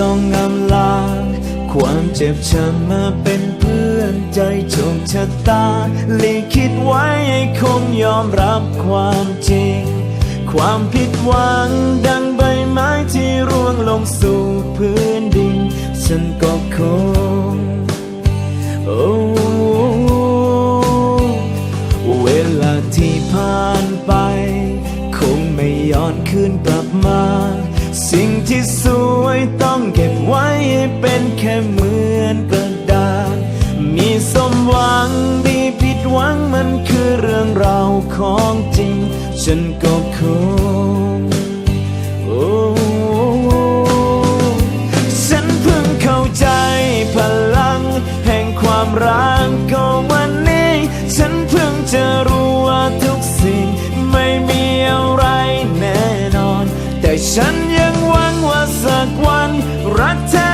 ต้องอำลา ความเจ็บช้ำมาเป็นเพื่อนใจโชคชะตาลีคิดไว้คงยอมรับความจริง ความผิดหวังดังใบไม้ที่ร่วงลงสู่พื้นดิน ฉันก็คงโอ้เวลาที่ผ่านไป คงไม่ย้อนคืนกลับมา สิ่งที่สวยต้องเก็บไว้ให้เป็นแค่เหมือนกระดาษ มีสมหวังดีผิดหวังมันคือเรื่องราวของจริง ฉันก็คง ฉันยังหวังว่าสักวันรักแท้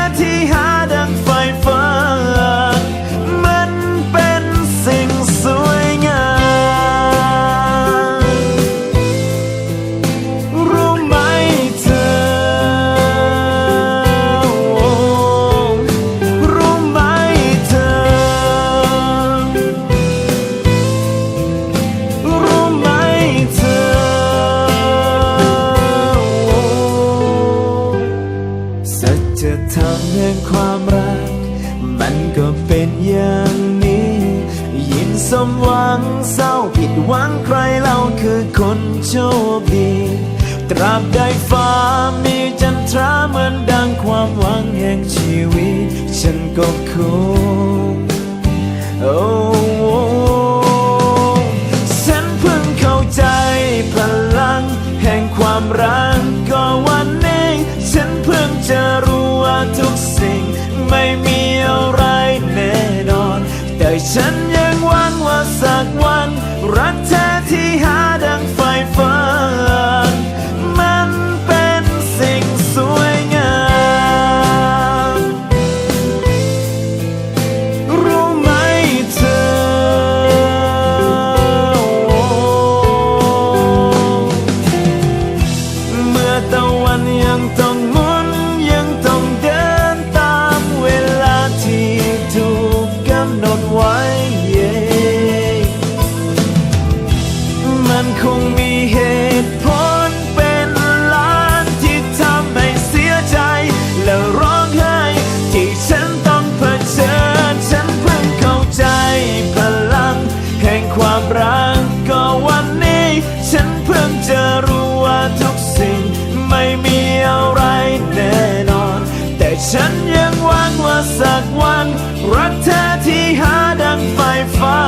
ทำเรมแห่งความรัก มันก็เป็นอย่างนี้ ยินสมหวังเศร้าผิดหวังใครเราคือคนโชคดี ตราบใดฟ้ามีจันทราเหมือนดังความหวังแห่งชีวิต ฉันก็คงโอ้ ยังต้องหมุนยังต้องเดินตามเวลาที่ถูกกำหนดไว้ มันคงมีเหตุผลเป็นล้านที่ทำให้เสียใจ และร้องไห้ที่ฉันต้องเผชิญ ฉันเพิ่งเข้าใจพลัง แห่งความรักก็วันนี้ฉัน ฉันยังหวังว่าสักวัน รักเธอที่หาดังไฟฟ้า